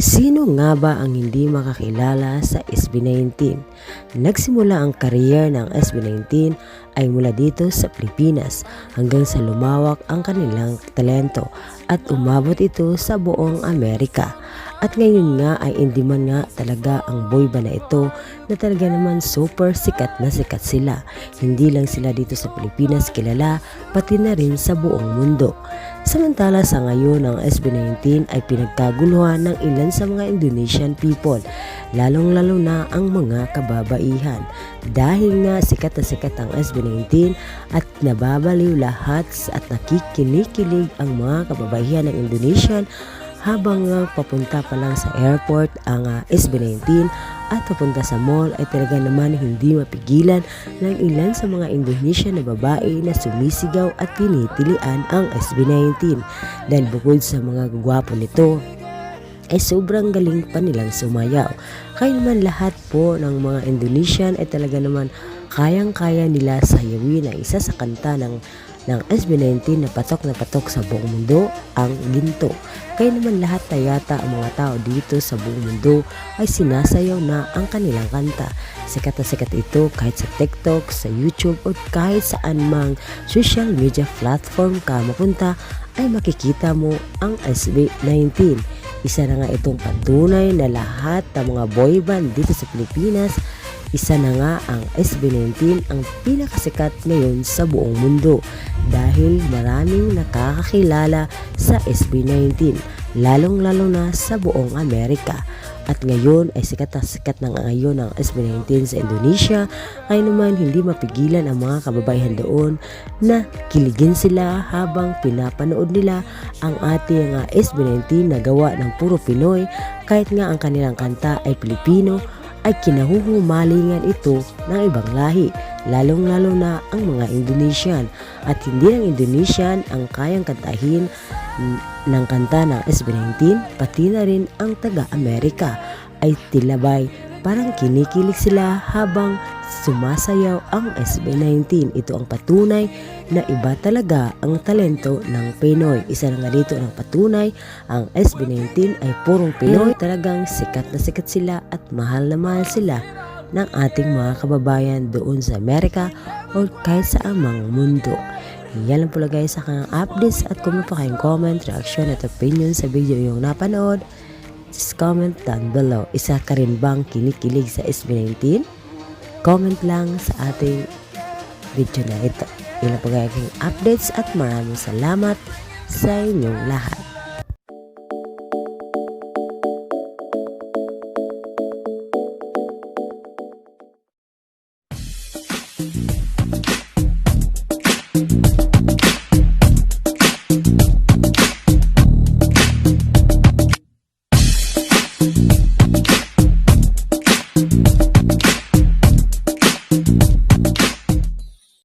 Sino nga ba ang hindi makakilala sa SB19? Nagsimula ang career ng SB19 ay mula dito sa Pilipinas hanggang sa lumawak ang kanilang talento at umabot ito sa buong Amerika. At ngayon nga ay hindi man nga talaga ang boy band na ito na talaga naman super sikat na sikat sila. Hindi lang sila dito sa Pilipinas kilala pati na rin sa buong mundo. Samantala sa ngayon ang SB19 ay pinagkaguluhan ng ilan sa mga Indonesian people, lalong-lalo na ang mga kababaihan. Dahil nga sikat na sikat ang SB19 at nababaliw lahat at nakikinikilig ang mga kababaihan ng Indonesian habang nga papunta pa lang sa airport ang ah, SB19 at papunta sa mall ay talaga naman hindi mapigilan ng ilan sa mga Indonesian na babae na sumisigaw at tinitilian ang SB19 dahil bukod sa mga gwapo nito ay sobrang galing pa nilang sumayaw. Kaya naman lahat po ng mga Indonesian ay talaga naman kayang-kaya nila sayawin ang isa sa kanta ng ng SB19 na patok na patok sa buong mundo, ang ginto. Kaya naman lahat na yata ang mga tao dito sa buong mundo ay sinasayaw na ang kanilang kanta. Sikat na sikat ito kahit sa TikTok, sa YouTube o kahit saan mang social media platform ka mapunta ay makikita mo ang SB19. Isa na nga itong patunay na lahat ng mga boy band dito sa Pilipinas isa na nga ang SB19 ang pinakasikat ngayon sa buong mundo dahil maraming nakakakilala sa SB19 lalong-lalo na sa buong Amerika. At ngayon ay sikat na sikat na nga ngayon ang SB19 sa Indonesia ay naman hindi mapigilan ang mga kababaihan doon na kiligin sila habang pinapanood nila ang ating uh, SB19 na gawa ng puro Pinoy kahit nga ang kanilang kanta ay Pilipino ay kinahuhumalingan ito ng ibang lahi, lalong-lalo na ang mga Indonesian. At hindi lang Indonesian ang kayang kantahin ng kanta ng SB19, pati na rin ang taga-Amerika ay tilabay parang kinikilig sila habang sumasayaw ang SB19. Ito ang patunay na iba talaga ang talento ng Pinoy. Isa na nga dito ang patunay, ang SB19 ay purong Pinoy. Talagang sikat na sikat sila at mahal na mahal sila ng ating mga kababayan doon sa Amerika o kahit sa amang mundo. Yan lang pala guys sa kanyang updates at kung pa kayong comment, reaction at opinion sa video yung napanood, just comment down below. Isa ka rin bang kinikilig sa SB19? Comment lang sa ating video na ito. Yun aking updates at maraming salamat sa inyong lahat.